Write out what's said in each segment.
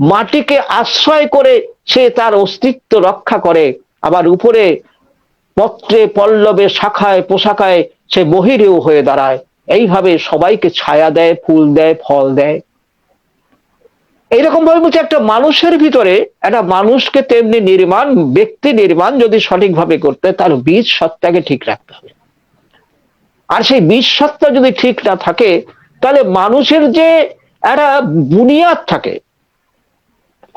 মাটিকে আশ্রয় করে সে তার অস্তিত্ব রক্ষা করে। আবার উপরে পত্রে, পল্লবে, শাখায়, পোশাকায় সে বহিরেও হয়ে দাঁড়ায়। এইভাবে সবাইকে ছায়া দেয়, ফুল দেয়, ফল দেয়। এইরকম ভাবে বলছে একটা মানুষের ভিতরে, একটা মানুষকে তেমনি নির্মাণ, ব্যক্তি নির্মাণ যদি সঠিকভাবে করতে, তার বীজ সত্তাকে ঠিক রাখতে হবে। আর সেই বীজ সত্তা যদি ঠিক না থাকে, তাহলে মানুষের যে একটা বুনিয়াদ থাকে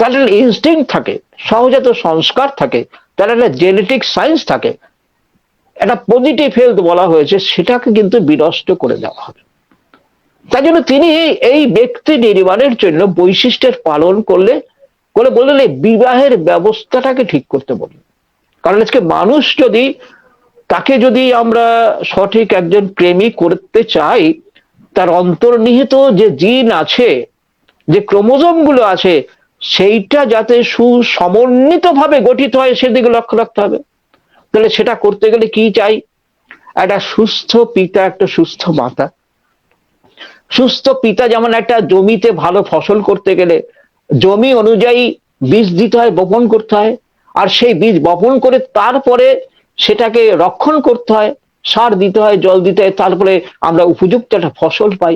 তার ইনস্টিং থাকে, সহজাত সংস্কার থাকে, তার একটা জেনেটিক সায়েন্স থাকে। একটা পজিটিভ হেলথ বলা হয়েছে, সেটাকে কিন্তু বিনষ্ট করে দেওয়া হবে। তাই জন্য তিনি এই ব্যক্তি নির্মাণের জন্য বৈশিষ্ট্যের পালন করলে, করে বললেন এই বিবাহের ব্যবস্থাটাকে ঠিক করতে বলি কারণ আজকে মানুষ যদি, তাকে যদি আমরা সঠিক একজন প্রেমী করতে চাই, তার অন্তর্নিহিত যে জিন আছে, যে ক্রোমোজোমগুলো আছে সেইটা যাতে সুসমন্বিত ভাবে গঠিত হয়, সেদিকে লক্ষ্য রাখতে হবে। তাহলে সেটা করতে গেলে কি চাই? একটা সুস্থ পিতা, একটা সুস্থ মাতা। সুস্থ পিতা যেমন একটা জমিতে ভালো ফসল করতে গেলে জমি অনুযায়ী বীজ দিতে হয়, বপন করতে হয়, আর সেই বীজ বপন করে তারপরে সেটাকে রক্ষণ করতে হয়, সার দিতে হয়, জল দিতে হয়, তারপরে আমরা উপযুক্ত একটা ফসল পাই।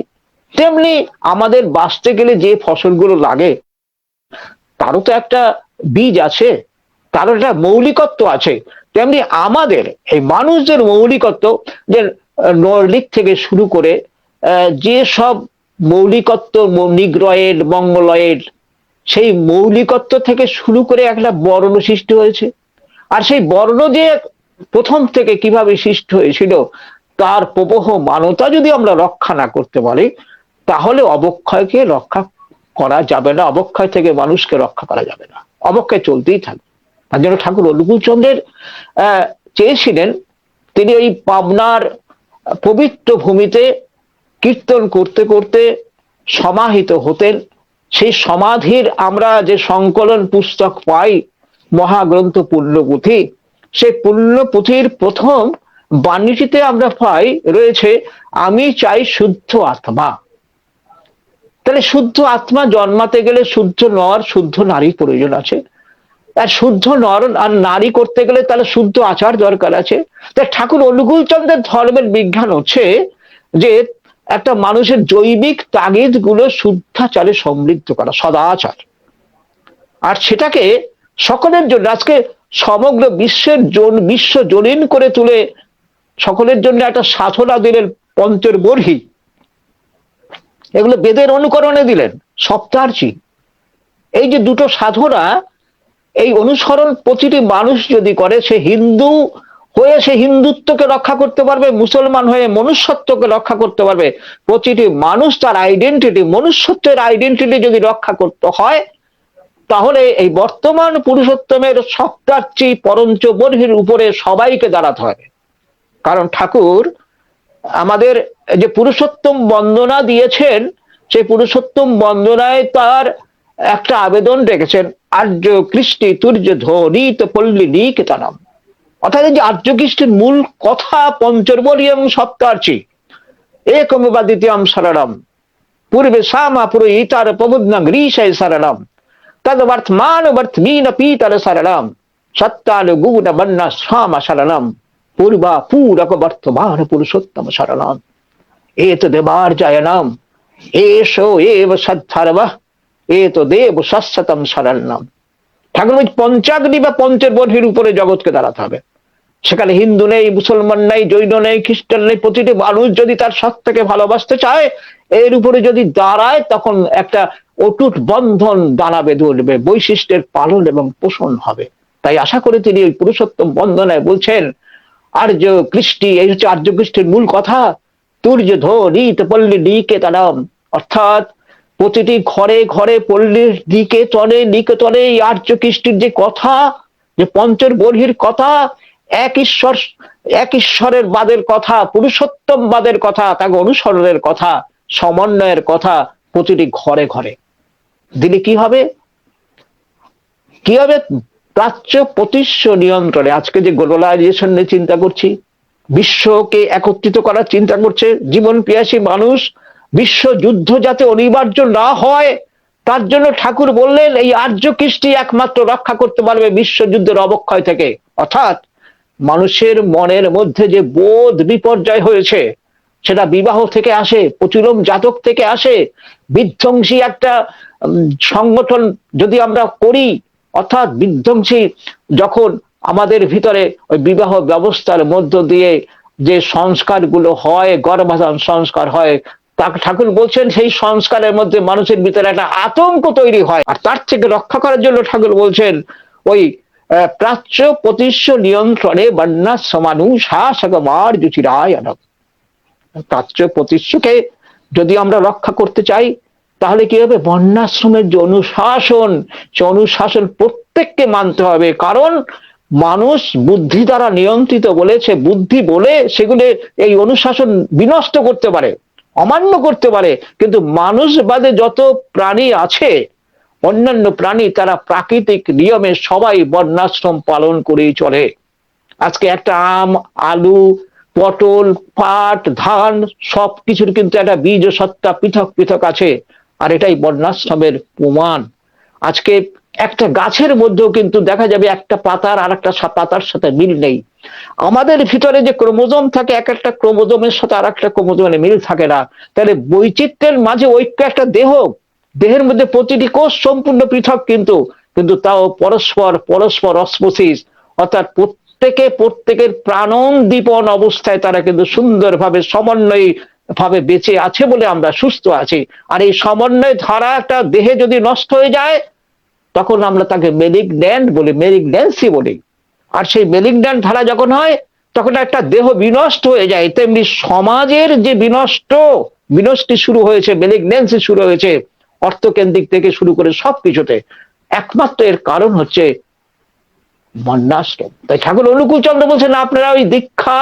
তেমনি আমাদের বাঁচতে গেলে যে ফসলগুলো লাগে তারও তো একটা বীজ আছে, তারও একটা মৌলিকত্ব আছে। তেমনি আমাদের, এই মানুষদের মৌলিকত্ব, যে নর্দিক থেকে শুরু করে যে সব মৌলিকত্ব নিগ্রয়েড মঙ্গলয়েড সেই মৌলিকত্ব থেকে শুরু করে একটা বর্ণ সৃষ্টি হয়েছে। আর সেই বর্ণ যে প্রথম থেকে কীভাবে সৃষ্টি হয়েছিল, তার প্রবহ মানতা যদি আমরা রক্ষা না করতে পারি, তাহলে অবক্ষয়কে রক্ষা করা যাবে না, অবক্ষয় থেকে মানুষকে রক্ষা করা যাবে না। অবক্ষয় চলতেই থাকবে। তার জন্য ঠাকুর অনুকূল চন্দ্রের চেয়েছিলেন তিনি ওই পাবনার পবিত্র ভূমিতে কীর্তন করতে করতে সমাহিত হতেন। সেই সমাধির আমরা যে সংকলন পুস্তক পাই, মহাগ্রন্থ পুণ্যপুঁথি, সেই পুণ্যপুঁথির প্রথম বাণীটিতে আমরা পাই, রয়েছে, আমি চাই শুদ্ধ আত্মা। তাহলে শুদ্ধ আত্মা জন্মাতে গেলে শুদ্ধ নর, শুদ্ধ নারী প্রয়োজন আছে। আর শুদ্ধ নর আর নারী করতে গেলে তাহলে শুদ্ধ আচার দরকার আছে। তাই ঠাকুর অনুকূল চন্দ্রের ধর্মের বিজ্ঞান হচ্ছে যে একটা মানুষের জৈবিক তাগিদগুলো শুদ্ধাচারে সমৃদ্ধ করা, সদাচার। আর সেটাকে সকলের জন্য, আজকে সমগ্র বিশ্বের জন, বিশ্ব জনীন করে তুলে সকলের জন্য একটা সাধনা দিলেন পঞ্চের বর্হি। এগুলো বেদের অনুকরণে দিলেন সপ্তাহী এই যে দুটো সাধনা, এই অনুসরণ প্রতিটি মানুষ যদি করে, সে হিন্দু হয়ে সে হিন্দুত্বকে রক্ষা করতে পারবে, মুসলমান হয়ে মনুষ্যত্বকে রক্ষা করতে পারবে। প্রতিটি মানুষ তার আইডেন্টিটি মনুষ্যত্বের আইডেন্টিটি যদি রক্ষা করতে হয়, তাহলে এই বর্তমান পুরুষোত্তমের সপ্তার্চি পরঞ্চ বর্হির উপরে সবাইকে দাঁড়াতে হয়। কারণ ঠাকুর আমাদের যে পুরুষোত্তম বন্দনা দিয়েছেন, সেই পুরুষোত্তম বন্দনায় তার একটা আবেদন রেখেছেন, আর্য কৃষ্টি তুর্য ধরিত পল্লী কেতানাম অর্থাৎ যে আর্য কৃষ্টির মূল কথা পঞ্চর্বলী এবং সপ্তার্চি একমবাদিতিয়াম সারারাম পূর্বে সামা পুরোহিতার প্রবুদ্না গ্রীষায় সারারাম তদ বর্তমান বর্তমীন পীতর সারারাম সত্তালু গুণ বন্যা সামা সারারাম পূর্বা পূরক বর্তমান পুরুষোত্তম সরলাম। এত দেবার যায় নাম, এস এব সদ্ধর্ব এত দেব নাম ঠাকুর পঞ্চাগ্নি বা পঞ্চের বধির উপরে জগৎকে দাঁড়াতে হবে। সেখানে হিন্দু নেই, মুসলমান নেই, জৈন নেই, খ্রিস্টান নেই, প্রতিটি মানুষ যদি তার সত্যকে ভালোবাসতে চায়, এর উপরে যদি দাঁড়ায়, তখন একটা অটুট বন্ধন দাঁড়াবে ধরবে বৈশিষ্ট্যের পালন এবং পোষণ হবে। তাই আশা করে তিনি ওই পুরুষোত্তম বন্ধনায় বলছেন আর্য কৃষ্টি, এই হচ্ছে আর্য কৃষ্টির মূল কথা। তুর্য ধো রিত পল্লী তারাম। অর্থাৎ প্রতিটি ঘরে ঘরে পল্লীর দিকে তলে নিকে তলে এই আর্য কৃষ্টির যে কথা, যে পঞ্চর বর্হির কথা, এক ঈশ্বর, এক ঈশ্বরের বাদের কথা, পুরুষোত্তম বাদের কথা, তাকে অনুসরণের কথা, সমন্বয়ের কথা প্রতিটি ঘরে ঘরে। দিলে কি হবে? কি হবে? প্রাচ্য প্রতিশ্ব নিয়ন্ত্রণে আজকে যে গ্লোবালাইজেশন নিয়ে চিন্তা করছি, বিশ্বকে একত্রিত করার চিন্তা করছে, জীবন পিয়াসী মানুষ, বিশ্ব যুদ্ধ যাতে অনিবার্য না হয়, তার জন্য ঠাকুর বললেন, এই আর্য কৃষ্টি একমাত্র রক্ষা করতে পারবে বিশ্বযুদ্ধের অবক্ষয় থেকে। অর্থাৎ মানুষের মনের মধ্যে যে বোধ বিপর্যয় হয়েছে, সেটা বিবাহ থেকে আসে, প্রচুরম জাতক থেকে আসে, বিধ্বংসী একটা সংগঠন যদি আমরা করি অর্থাৎ বিধ্বংসী যখন আমাদের ভিতরে ওই বিবাহ ব্যবস্থার মধ্য দিয়ে যে সংস্কারগুলো হয়, গর্ভাধান সংস্কার হয় ঠাকুর বলছেন সেই সংস্কারের মধ্যে মানুষের ভিতরে একটা আতঙ্ক তৈরি হয়। আর তার থেকে রক্ষা করার জন্য ঠাকুর বলছেন, ওই প্রাচ্য প্রতিশ্ব নিয়ন্ত্রণে বন্যাসমানু শাসকমার জুচিরায় প্রাচ্য প্রতিশ্বকে যদি আমরা রক্ষা করতে চাই তাহলে কি হবে? বন্যাশ্রমের যে অনুশাসন, সে অনুশাসন প্রত্যেককে মানতে হবে। কারণ মানুষ বুদ্ধি দ্বারা নিয়ন্ত্রিত বলেছে, বুদ্ধি বলে সেগুলো এই অনুশাসন বিনষ্ট করতে পারে, অমান্য করতে পারে। কিন্তু মানুষ বাদে যত প্রাণী আছে, অন্যান্য প্রাণী, তারা প্রাকৃতিক নিয়মে সবাই বন্যাশ্রম পালন করেই চলে। আজকে একটা আম, আলু, পটল, পাট, ধান সব কিছুর কিন্তু একটা বীজ সত্তা পৃথক পৃথক আছে। আর এটাই বর্ণাশ্রমের প্রমাণ। আজকে একটা গাছের মধ্যেও কিন্তু দেখা যাবে একটা পাতার আর একটা পাতার সাথে মিল নেই। আমাদের ভিতরে যে ক্রোমোজোম থাকে, এক একটা ক্রোমোজোমের সাথে আর একটা ক্রোমোজোমের মিল থাকে না। তাহলে বৈচিত্র্যের মাঝে ঐক্য একটা দেহ, দেহের মধ্যে প্রতিটি কোষ সম্পূর্ণ পৃথক কিন্তু কিন্তু তাও পরস্পর পরস্পর অস্পোসিস অর্থাৎ প্রত্যেকে প্রত্যেকের প্রাণন দীপন অবস্থায় তারা কিন্তু সুন্দরভাবে সমন্বয় ভাবে বেঁচে আছে বলে আমরা সুস্থ আছি। আর এই সমন্বয় ধারা একটা দেহে যদি নষ্ট হয়ে যায়, তখন আমরা তাকে মেলিগন্যান্ট বলি মেলিগন্যান্সি বলি। আর সেই মেলিগন্যান্ট ধারা যখন হয়, তখন একটা দেহ বিনষ্ট হয়ে যায়। তেমনি সমাজের যে বিনষ্ট, বিনষ্টি শুরু হয়েছে মেলিগন্যান্সি শুরু হয়েছে, অর্থকেন্দ্রিক থেকে শুরু করে সবকিছুতে। একমাত্র এর কারণ হচ্ছে বন্যাশ্রম তাই ঠাকুর অনুকূল চন্দ্র বলছেন, আপনারা ওই দীক্ষা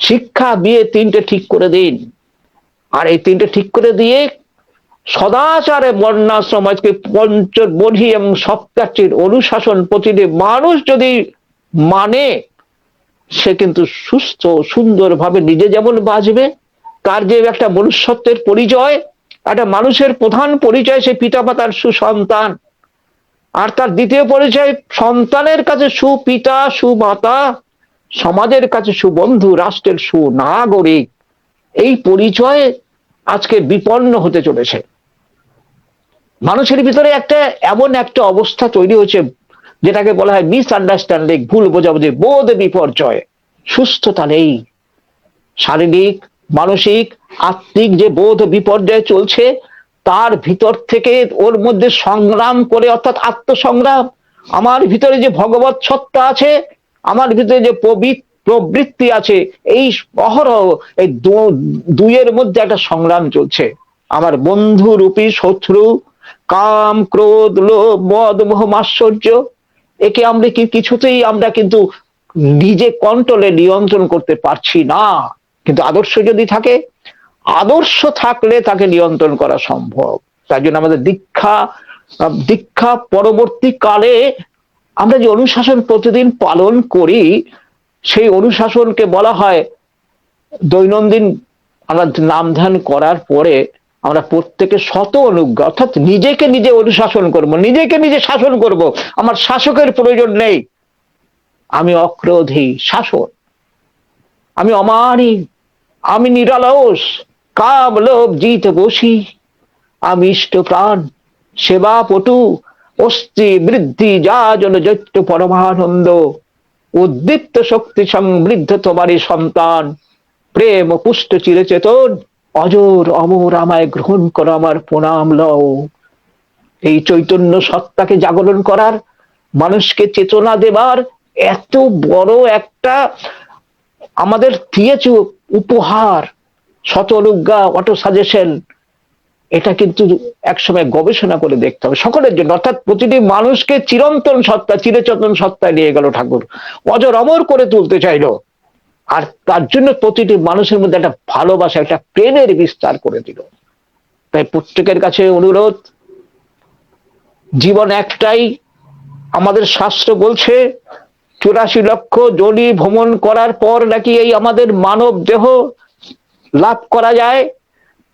শিক্ষা বিয়ে তিনটে ঠিক করে দিন। আর এই তিনটে ঠিক করে দিয়ে সদাচারে বন্যা সমাজকে পঞ্চ বধি এবং সপ্তাহটির অনুশাসন প্রতিটি মানুষ যদি মানে সে কিন্তু সুস্থ, সুন্দরভাবে নিজে যেমন বাঁচবে, তার যে একটা মনুষ্যত্বের পরিচয়, একটা মানুষের প্রধান পরিচয় সে পিতা মাতার সুসন্তান। আর তার দ্বিতীয় পরিচয় সন্তানের কাছে সুপিতা, সুমাতা সমাজের কাছে সুবন্ধু, রাষ্ট্রের সুনাগরিক, এই পরিচয় আজকে বিপন্ন হতে চলেছে। মানুষের ভিতরে একটা এমন একটা অবস্থা তৈরি হয়েছে, যেটাকে বলা হয় মিস আন্ডারস্ট্যান্ডিং ভুল বোঝাবুঝি, বোধ বিপর্যয়। সুস্থতা নেই। শারীরিক, মানসিক, আত্মিক যে বোধ বিপর্যয় চলছে, তার ভিতর থেকে ওর মধ্যে সংগ্রাম করে, অর্থাৎ আত্মসংগ্রাম, আমার ভিতরে যে ভগবত সত্তা আছে আমার ভিতরে যে প্রবৃত্তি আছে, এই অহরহ, এই দুইয়ের মধ্যে একটা সংগ্রাম চলছে। আমার বন্ধু রূপী শত্রু, কাম, ক্রোধ, লোভ, মদ, মোহ, মাশ্চর্য, একে আমরা কি কিছুতেই আমরা কিন্তু নিজে কন্ট্রোলে নিয়ন্ত্রণ করতে পারছি না। কিন্তু আদর্শ যদি থাকে, আদর্শ থাকলে তাকে নিয়ন্ত্রণ করা সম্ভব। তার জন্য আমাদের দীক্ষা দীক্ষা পরবর্তী কালে আমরা যে অনুশাসন প্রতিদিন পালন করি, সেই অনুশাসনকে বলা হয় দৈনন্দিন আমরা নাম ধ্যান করার পরে আমরা প্রত্যেকে শত অনুজ্ঞা, অর্থাৎ নিজেকে নিজে অনুশাসন করব, নিজেকে নিজে শাসন করব। আমার শাসকের প্রয়োজন নেই। আমি অক্রোধী শাসন আমি অমানি। আমি নিরালস। কাম লোভ জিত বসি আমি ইষ্ট প্রাণ সেবা পটু অস্থি বৃদ্ধি যা জন জৈত্য পরমানন্দ উদ্দীপ্ত শক্তি সমৃদ্ধ তোমারই সন্তান, প্রেম পুষ্ট চিরচেতন, অজর অমর আমায় গ্রহণ করো আমার প্রণাম লও। এই চৈতন্য সত্তাকে জাগরণ করার, মানুষকে চেতনা দেবার এত বড় একটা আমাদের দিয়েছে উপহার শত অনুজ্ঞা অটো সাজেশন। এটা কিন্তু একসময় গবেষণা করে দেখতে হবে। সকলের জন্য, অর্থাৎ প্রতিটি মানুষকে চিরন্তন সত্তা, চিরচেতন সত্তায় নিয়ে গেল ঠাকুর। অজর অমর করে তুলতে চাইলো। আর তার জন্য প্রতিটি মানুষের মধ্যে একটা ভালোবাসা, একটা প্রেমের বিস্তার করে দিল। তাই প্রত্যেকের কাছে অনুরোধ, জীবন একটাই, আমাদের শাস্ত্র বলছে, চুরাশি লক্ষ জলি ভ্রমণ করার পর নাকি এই আমাদের মানব দেহ লাভ করা যায়।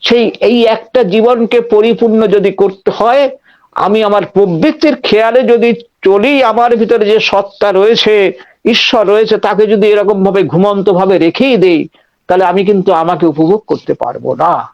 সেই এই একটা জীবনকে পরিপূর্ণ যদি করতে হয়, আমি আমার প্রবৃত্তির খেয়ালে যদি চলি, আমার ভিতরে যে সত্তা রয়েছে, ঈশ্বর রয়েছে, তাকে যদি এরকম ভাবে ঘুমন্ত ভাবে রেখেই দেই, তাহলে আমি কিন্তু আমাকে উপভোগ করতে পারব না।